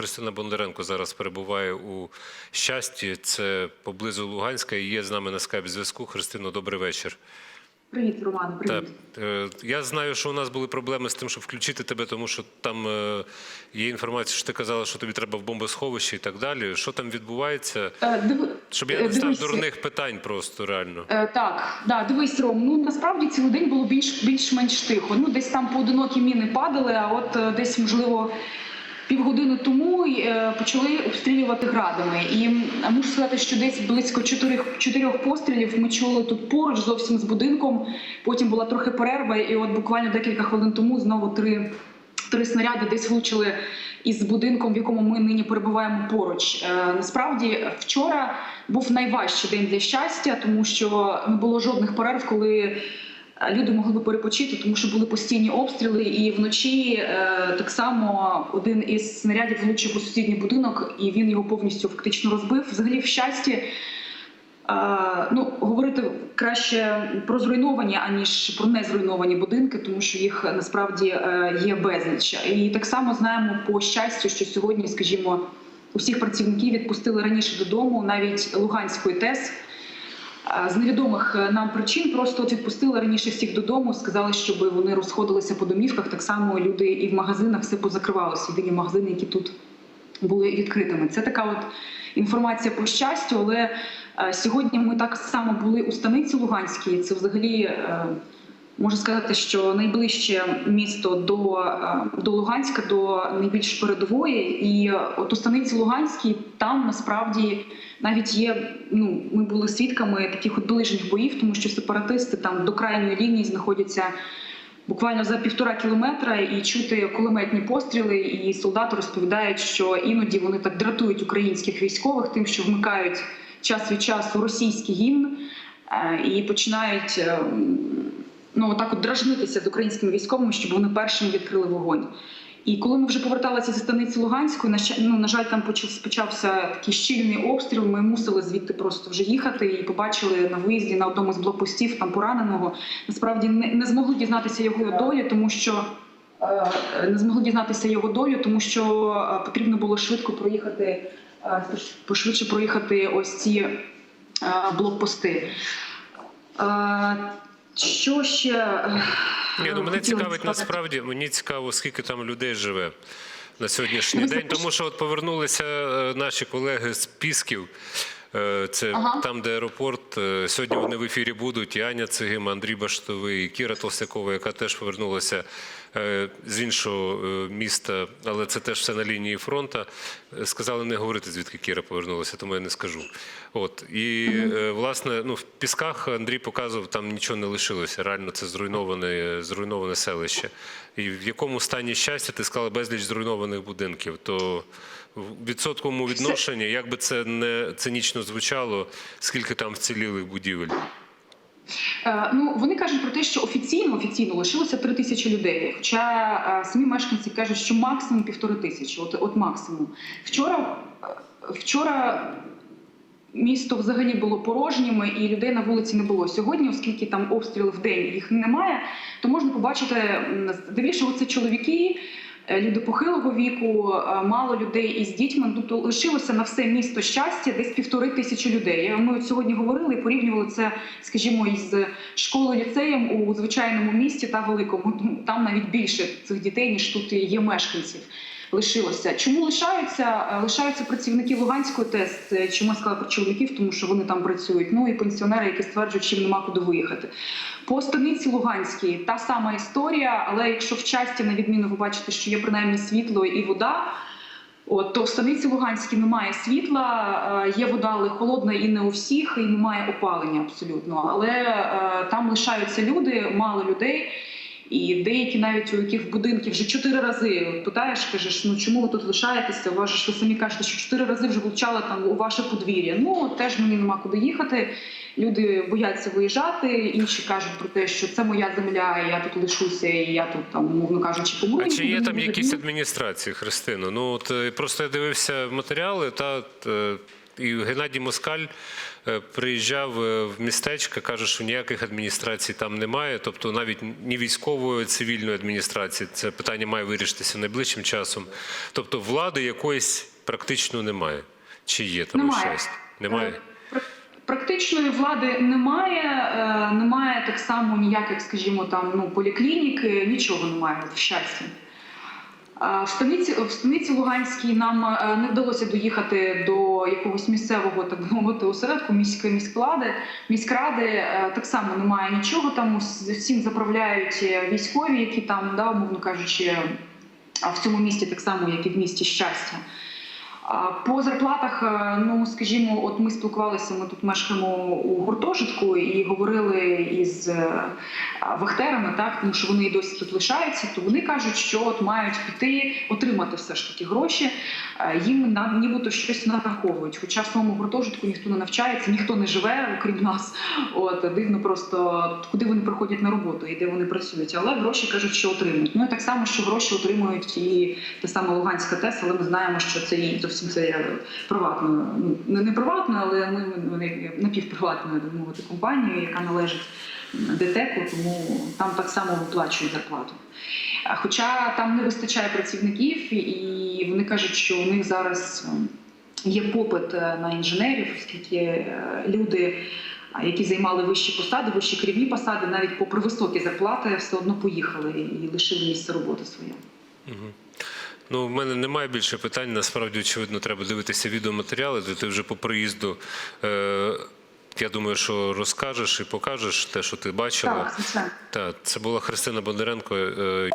Христина Бондаренко зараз перебуває у щасті. Це поблизу Луганська і є з нами на скайп зв'язку. Христино, добрий вечір. Привіт, Роман, привіт. Так, е, я знаю, що у нас були проблеми з тим, щоб включити тебе, тому що там е, є інформація, що ти казала, що тобі треба в бомбосховище і так далі. Що там відбувається? Е, диви- Щоб я не став дурних питань просто реально. Так, да, дивись, Ром. Ну насправді цілий день було більш більш-менш тихо. Ну десь там поодинокі міни падали, а от десь можливо. Півгодини тому е, почали обстрілювати градами, і мушу сказати, що десь близько чотирьох чотирьох пострілів ми чули тут поруч зовсім з будинком. Потім була трохи перерва, і от буквально декілька хвилин тому знову три, три снаряди десь влучили із будинком, в якому ми нині перебуваємо поруч. Е, Насправді, вчора був найважчий день для щастя, тому що не було жодних перерв, коли люди могли перепочити, тому що були постійні обстріли. І вночі е, так само один із снарядів влучив у сусідній будинок, і він його повністю фактично розбив. Взагалі, в щасті. Е, ну, говорити краще про зруйновані, аніж про незруйновані будинки, тому що їх насправді е, є безліч. І так само знаємо по щастю, що сьогодні, скажімо, усіх працівників відпустили раніше додому, навіть Луганської ТЕС. Е, З невідомих е, нам причин просто відпустили раніше всіх додому, сказали, щоб вони розходилися по домівках. Так само люди і в магазинах все позакривалося. Єдині магазини, які тут були відкритими. Це така от інформація по щастю. Але е, сьогодні ми так само були у станиці Луганській. Це взагалі. Можу сказати, що найближче місто до, е, до Луганська, до найбільш передової, і от у станиці Луганській там насправді навіть є. Ну ми були свідками таких от ближніх боїв, тому що сепаратисти там до крайньої лінії знаходяться буквально за півтора кілометра, і чути кулеметні постріли. І солдати розповідають, що іноді вони так дратують українських військових, тим, що вмикають час від часу російський гімн е, і починають. Ну так от дражнитися з українськими військовими, щоб вони першими відкрили вогонь. І коли ми вже поверталися зі станиці Луганської, ну, на жаль, там почався такий щільний обстріл. Ми мусили звідти просто вже їхати і побачили на виїзді на одному з блокпостів там пораненого. Насправді не, не змогли дізнатися його долі, тому що е, не змогли дізнатися його долю, тому що е, потрібно було швидко проїхати, е, пошвидше проїхати ось ці блокпости. Е, Що ще е, Ні, ну мене цікавить насправді, мені цікаво, скільки там людей живе на сьогоднішній день. Тому що от повернулися е, наші колеги з Пісків. Е, Це Ага. там, де аеропорт. Е, Сьогодні вони в ефірі будуть. І Аня Цигим, Андрій Баштовий, і Кіра Толстякова, яка теж повернулася е, з іншого міста, але це теж все на лінії фронту. Сказали не говорити, звідки Кіра повернулася, тому я не скажу. От і е, власне, ну в пісках Андрій показував, там нічого не лишилося. Реально, це зруйноване, зруйноване селище. І в якому стані щастя ти сказала безліч зруйнованих будинків. То в відсотковому відношенні, як би це не цинічно звучало, скільки там вцілілих будівель. Е, Ну вони кажуть про те, що офіційно офіційно лишилося три тисячі людей. Хоча е, самі мешканці кажуть, що максимум півтори тисячі. От, от максимум. Вчора, е, вчора місто взагалі було порожнім і людей на вулиці не було. Сьогодні, оскільки там обстріли в день їх немає, то можна побачити здебільшого це чоловіки. Е, Люди похилого віку, е, мало людей із дітьми. Тобто лишилося на все місто щастя десь півтори тисячі людей. Ми от сьогодні говорили і порівнювали це, скажімо, із школою ліцеєм у звичайному місті та великому. Ну, Там навіть більше цих дітей ніж тут є мешканців. Лишилося. Чому лишаються? Е, Лишаються працівники Луганської ТЕС. Це Чому я сказала про чоловіків, тому що вони там працюють. Ну і пенсіонери, які стверджують, що їм нема куди виїхати. По станиці Луганській та сама історія, але якщо в часті, на відміну, ви бачите, що є принаймні світло і вода. От то в станиці Луганській немає світла, е, є вода, але холодна і не у всіх, і немає опалення абсолютно. Але е, там лишаються люди, мало людей. І деякі навіть у яких будинки вже чотири рази питаєш, кажеш, ну чому ви тут лишаєтеся? У вас ж ви самі кажете, що чотири рази вже влучали там у ваше подвір'я. Ну теж мені нема куди їхати. Люди бояться виїжджати. Інші кажуть про те, що це моя земля, і я тут лишуся, і я тут там, умовно кажучи, помру. А чи є там якісь адміністрації, Христино? Ну от е, просто я дивився матеріали, та е, І Геннадій Москаль е, приїжджав е, в містечко, каже, що ніяких адміністрацій там немає, тобто навіть ні військової, цивільної адміністрації. Це питання має вирішитися найближчим часом. Тобто влади якоїсь практично немає. Чи є там Немає. щось? Немає. Е, Практичної влади немає, немає так само ніяких, скажімо, там ну поліклініки, нічого немає в щасті. В станиці, в станиці Луганській нам е, не вдалося доїхати до якогось місцевого так би мовити осередку міської міськлади Міськради е, так само немає нічого. Там всім заправляють е, військові, які там, да, умовно кажучи, в цьому місті так само, як і в місті щастя. По зарплатах, е, ну скажімо, от ми спілкувалися. Ми тут мешкаємо у гуртожитку і говорили із е, вахтерами, так тому що вони і досі тут лишаються. То вони кажуть, що от мають піти отримати все ж таки гроші. Е, Їм на нібито щось нараховують. Хоча в самому гуртожитку ніхто не навчається, ніхто не живе, окрім нас. От дивно просто куди вони приходять на роботу і де вони працюють. Але гроші кажуть, що отримують. Ну і так само, що гроші отримують і те саме Луганська ТЕС, але ми знаємо, що це і зовсім це приватно. Ну не, не приватно, але ми вони напівприватною мовити компанією, яка належить ДТЕКу, тому там так само виплачують зарплату. Хоча там не вистачає працівників, і вони кажуть, що у них зараз ем, є попит е, на інженерів, оскільки е, люди, які займали вищі посади, вищі керівні посади, навіть попри високі зарплати, все одно поїхали і лишили місце роботи своє. Ну, в мене немає більше питань. Насправді, очевидно, треба дивитися відеоматеріали, де ти вже по приїзду. Е- я думаю, що розкажеш і покажеш те, що ти бачила. Так, так. Так, це була Христина Бондаренко. е,